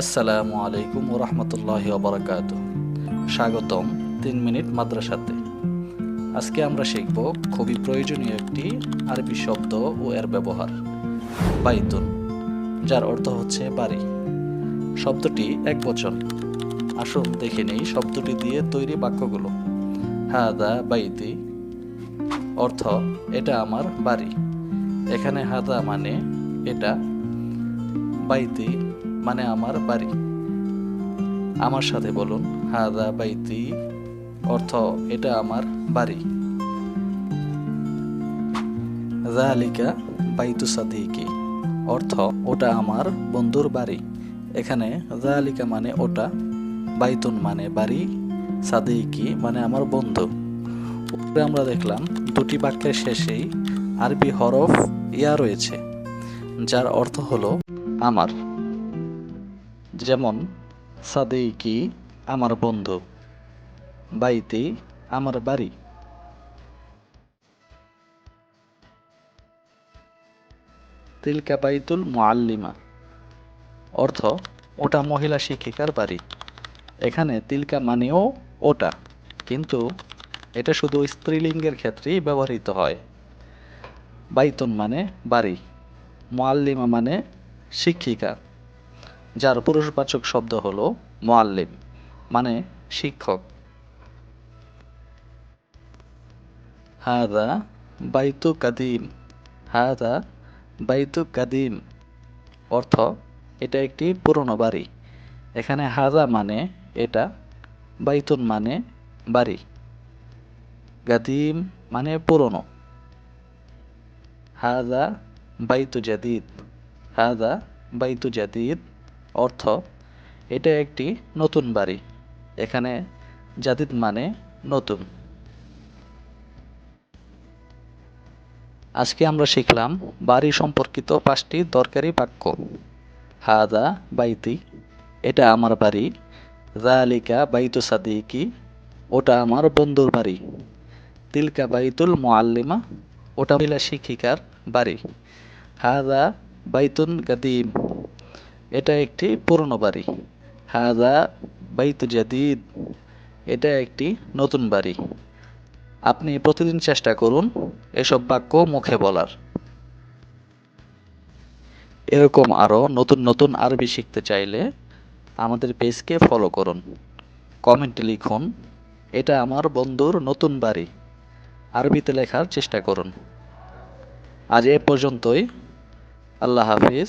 আসসালামু আলাইকুম ওরহমতুল্লাহ ওবরাকাত স্বাগতম তিন মিনিট মাদ্রাসাতে। আজকে আমরা শিখব খুবই প্রয়োজনীয় একটি আরবি শব্দ ও এর ব্যবহার, বাইতুন, যার অর্থ হচ্ছে বাড়ি। শব্দটি এক বচন। আসুন দেখে নেই শব্দটি দিয়ে তৈরি বাক্যগুলো। হাদা বাইতি, অর্থ এটা আমার বাড়ি। এখানে হাদা মানে এটা। বাইতি মানে আমার বাড়ি। আমার সাথে বলুন, হাদা বাইতি, অর্থ এটা আমার বাড়ি। জালিকা বাইতু সাদিকি, অর্থ ওটা আমার বন্ধুর বাড়ি। এখানে জালিকা মানে ওটা, বাইতুন মানে বাড়ি, সাদিকি মানে আমার বন্ধু। উপরে আমরা দেখলাম দুটি বাক্যের শেষেই আরবি হরফ ইয়া রয়েছে, যার অর্থ হলো আমার। যেমন সাদেকি আমার বন্ধু, বাইতি আমার বাড়ি। তিলকা বাইতুল মুআল্লিমা, অর্থ ওটা মহিলা শিক্ষিকার বাড়ি। এখানে তিলকা মানেও ওটা, কিন্তু এটা শুধু স্ত্রীলিঙ্গের ক্ষেত্রেই ব্যবহৃত হয়। বাইতুন মানে বাড়ি, মুআল্লিমা মানে শিক্ষিকা। যার পুরুষবাচক শব্দ হলো মোয়াল্লিম মানে শিক্ষক। হাদা বাইতু কাদিম, হাদা বাইতু কাদিম, অর্থ এটা একটি পুরনো বাড়ি। এখানে হাদা মানে এটা, বাইতুন মানে বাড়ি। গাদিম মানে পুরনো। হাদা বাইতু জাদিদ, হাদা বাইতু জাদিদ অর্থ, এটা একটি নতুন বাড়ি। এখানে জাদিদ মানে নতুন। আজকে আমরা শিখলাম বাড়ি সম্পর্কিত পাঁচটি দরকারি বাক্য। হাদা বাইতি, এটা আমার বাড়ি। জালিকা বাইতু সাদিকি, ওটা আমার বন্ধুর বাড়ি। তিলকা বাইতুল মোয়াল্লিমা ওটা মহিলা শিক্ষিকার বাড়ি। হাদা বাইতুন গাদিম। এটা একটি পুরনো বাড়ি। হাদা বাইতু জাদিদ, এটা একটি নতুন বাড়ি। আপনি প্রতিদিন চেষ্টা করুন এসব বাক্য মুখে বলার। এরকম আরও নতুন নতুন আরবি শিখতে চাইলে আমাদের পেজকে ফলো করুন। কমেন্টে লিখুন, এটা আমার বন্ধুর নতুন বাড়ি। আরবিতে লেখার চেষ্টা করুন। আজ এ পর্যন্তই। আল্লাহ হাফিজ।